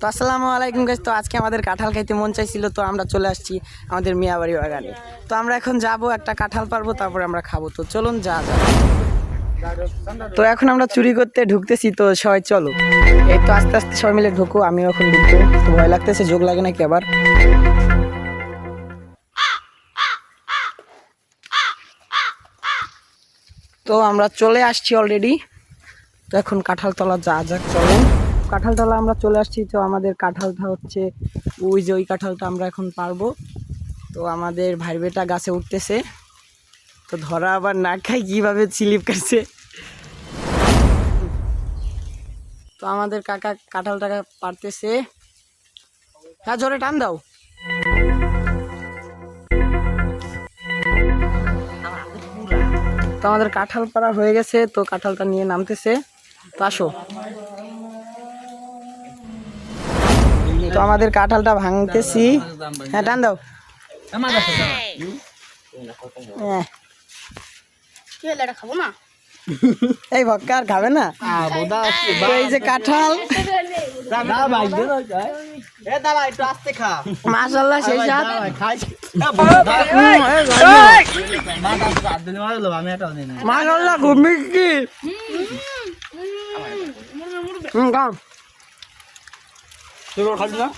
তো আসসালামু আলাইকুম গাইস তো আজকে আমাদের কাঁঠাল খাইতে মন চাইছিল, তো আমরা চলে আসছি আমাদের মিয়াবাড়ি বাগানে। তো আমরা এখন যাব একটা কাঁঠাল পারব, তারপরে আমরা খাব। তো চলুন যা যা তো এখন আমরা চুরি করতে ঢুকতেছি, তো সবাই চলো। এই তো আস্তে আস্তে সবাই মিলে ঢুকো, আমিও এখন ঢুকবো তো ভয় লাগতেছে যোগ লাগে নাকি আবার? তো আমরা চলে আসছি অলরেডি তো এখন কাঁঠাল কাঁঠালতলা যা যাক চলেন কাঁঠালতলা আমরা চলে আসছি, তো আমাদের কাঁঠালটা হচ্ছে, ওই যে ওই কাঁঠালটা আমরা এখন পারব। তো আমাদের ভাই বেটা গাছে উঠতেছে, তো ধরা আবার না খাই কীভাবে স্লিপ কাটছে। তো আমাদের কাকা কাঁঠালটাকে পারতেছে। হ্যাঁ জোরে টান দাও। তো আমাদের কাঁঠাল পাড়া হয়ে গেছে, তো কাঁঠালটা নিয়ে নামতেছে। তো আসো। তো আমাদের কাঁঠালটা ভাঙতেছি। হ্যাঁ টান দাও। হ্যাঁ। এই ভক্কা আর খাবে না? এই যে কাঁঠাল। মাশাল্লাহ সেই সাথ মাশাল্লাহ খুব মিষ্টি হুম খাও